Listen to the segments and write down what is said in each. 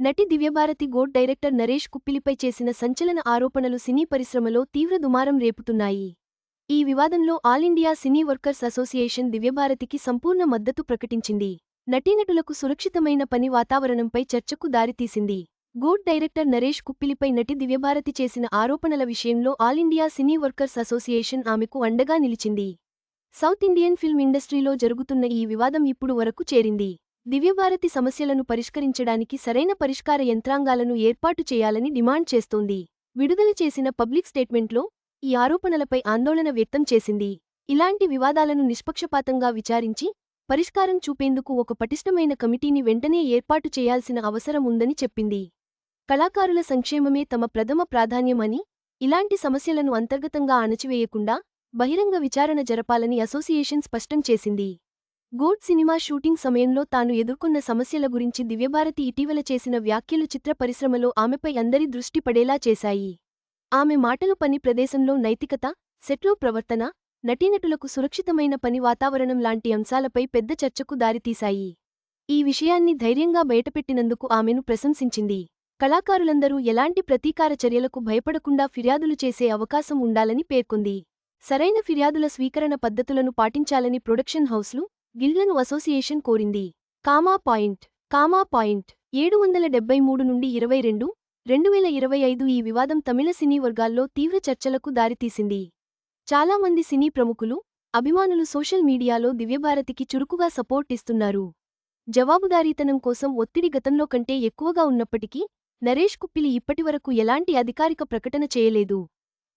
నటి దివ్యభారతి గోడ్ డైరెక్టర్ నరేష్ కుప్పిలిపై చేసిన సంచలన ఆరోపణలు సినీ పరిశ్రమలో తీవ్ర దుమారం రేపుతున్నాయి. ఈ వివాదంలో all India cine workers association దివ్యభారతికి సంపూర్ణ మద్దతు ప్రకటించింది. నటీనటులకు సురక్షితమైన పని వాతావరణంపై చర్చకు దారితీసింది. గోడ్ డైరెక్టర్ నరేష్ కుప్పిలిపై నటి దివ్యభారతి చేసిన ఆరోపణల విషయంలో all India cine workers association ఆమెకు అండగా నిలిచింది. సౌత్ ఇండియన్ ఫిల్మ్ ఇండస్ట్రీలో జరుగుతున్న ఈ వివాదం ఇప్పుడు వరకు చేరింది. దివ్యభారతి సమస్యలను పరిష్కరించడానికి సరైన పరిష్కార యంత్రాంగాలను ఏర్పాటు చేయాలని డిమాండ్ చేస్తోంది. విడుదల చేసిన పబ్లిక్ స్టేట్మెంట్లో ఈ ఆరోపణలపై ఆందోళన వ్యక్తం చేసింది. ఇలాంటి వివాదాలను నిష్పక్షపాతంగా విచారించి పరిష్కారం చూపేందుకు ఒక పటిష్టమైన కమిటీని వెంటనే ఏర్పాటు చేయాల్సిన అవసరం ఉందని చెప్పింది. కళాకారుల సంక్షేమమే తమ ప్రథమ ప్రాధాన్యమని ఇలాంటి సమస్యలను అంతర్గతంగా అణచివేయకుండా బహిరంగ విచారణ జరపాలని అసోసియేషన్ స్పష్టం చేసింది. గూడ్ సినిమా షూటింగ్ సమయంలో తాను ఎదుర్కొన్న సమస్యల గురించి దివ్యభారతి ఇటీవల చేసిన వ్యాఖ్యలు చిత్ర పరిశ్రమలో ఆమెపై అందరి దృష్టి పడేలా చేశాయి. ఆమె మాటలు పని ప్రదేశంలో నైతికత సెట్లో ప్రవర్తన నటీనటులకు సురక్షితమైన పని వాతావరణం లాంటి అంశాలపై పెద్ద చర్చకు దారితీశాయి. ఈ విషయాన్ని ధైర్యంగా బయటపెట్టినందుకు ఆమెను ప్రశంసించింది. కళాకారులందరూ ఎలాంటి ప్రతీకార చర్యలకు భయపడకుండా ఫిర్యాదులు చేసే అవకాశం ఉండాలని పేర్కొంది. సరైన ఫిర్యాదుల స్వీకరణ పద్ధతులను పాటించాలని ప్రొడక్షన్ హౌస్లు గిల్డ్లను అసోసియేషన్ కోరింది. కామా పాయింట్ కామా పాయింట్ ఏడు వందల డెబ్బై మూడు నుండి ఇరవై రెండు రెండు వేల ఇరవై ఐదు ఈ వివాదం తమిళ సినీ వర్గాల్లో తీవ్ర చర్చలకు దారితీసింది. చాలామంది సినీ ప్రముఖులు అభిమానులు సోషల్ మీడియాలో దివ్యభారతికి చురుకుగా సపోర్ట్ ఇస్తున్నారు. జవాబుదారీతనం కోసం ఒత్తిడి గతంలో కంటే ఎక్కువగా ఉన్నప్పటికీ నరేష్ కుప్పిలి ఇప్పటివరకు ఎలాంటి అధికారిక ప్రకటన చేయలేదు.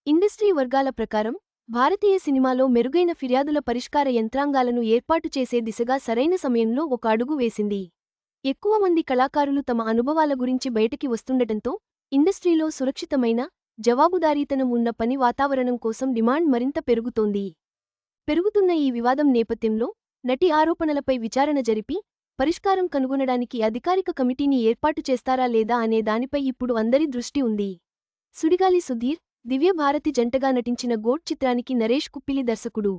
ఇండస్ట్రీ వర్గాల ప్రకారం భారతీయ సినిమాలో మెరుగైన ఫిర్యాదుల పరిష్కార యంత్రాంగాలను ఏర్పాటు చేసే దిశగా సరైన సమయంలో ఒక అడుగు వేసింది. ఎక్కువ మంది కళాకారులు తమ అనుభవాల గురించి బయటికి వస్తుండటంతో ఇండస్ట్రీలో సురక్షితమైన జవాబుదారీతనం ఉన్న పని వాతావరణం కోసం డిమాండ్ మరింత పెరుగుతోంది. పెరుగుతున్న ఈ వివాదం నేపథ్యంలో నటి ఆరోపణలపై విచారణ జరిపి పరిష్కారం కనుగొనడానికి అధికారిక కమిటీని ఏర్పాటు చేస్తారా లేదా అనే దానిపై ఇప్పుడు అందరి దృష్టి ఉంది. సుడిగాలి సుధీర్ దివ్యభారతి జంటగా నటించిన గోట్ చిత్రానికి నరేష్ కుప్పిలి దర్శకుడు.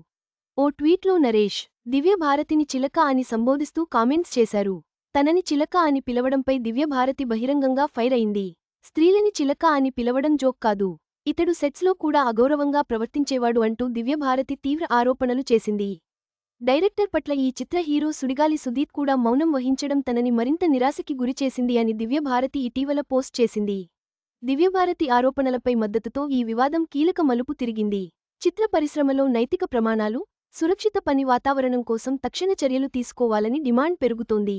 ఓ ట్వీట్లో నరేష్ దివ్య భారతిని చిలక అని సంబోధిస్తూ కామెంట్స్ చేశారు. తనని చిలక అని పిలవడంపై దివ్య భారతి బహిరంగంగా ఫైర్ అయింది. స్త్రీలని చిలక అని పిలవడం జోక్ కాదు. ఇతడు సెట్స్లో కూడా అగౌరవంగా ప్రవర్తించేవాడు అంటూ దివ్యభారతి తీవ్ర ఆరోపణలు చేసింది. డైరెక్టర్ పట్ల ఈ చిత్ర హీరో సుడిగాలి సుదీప్ కూడా మౌనం వహించడం తనని మరింత నిరాశకి గురిచేసింది అని దివ్యభారతి ఇటీవల పోస్ట్ చేసింది. దివ్యభారతి ఆరోపణలపై మద్దతుతో ఈ వివాదం కీలక మలుపు తిరిగింది. చిత్ర పరిశ్రమలో నైతిక ప్రమాణాలు సురక్షిత పని వాతావరణం కోసం తక్షణ చర్యలు తీసుకోవాలని డిమాండ్ పెరుగుతోంది.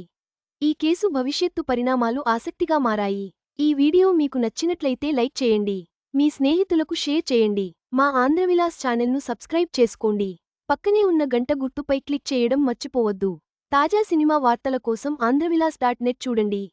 ఈ కేసు భవిష్యత్తు పరిణామాలు ఆసక్తిగా మారాయి. ఈ వీడియో మీకు నచ్చినట్లయితే లైక్ చేయండి. మీ స్నేహితులకు షేర్ చేయండి. మా ఆంధ్రవిలాస్ ఛానల్ను సబ్స్క్రైబ్ చేసుకోండి. పక్కనే ఉన్న గంట గుర్తుపై క్లిక్ చేయడం మర్చిపోవద్దు. తాజా సినిమా వార్తల కోసం ఆంధ్రవిలాస్ డాట్ నెట్ చూడండి.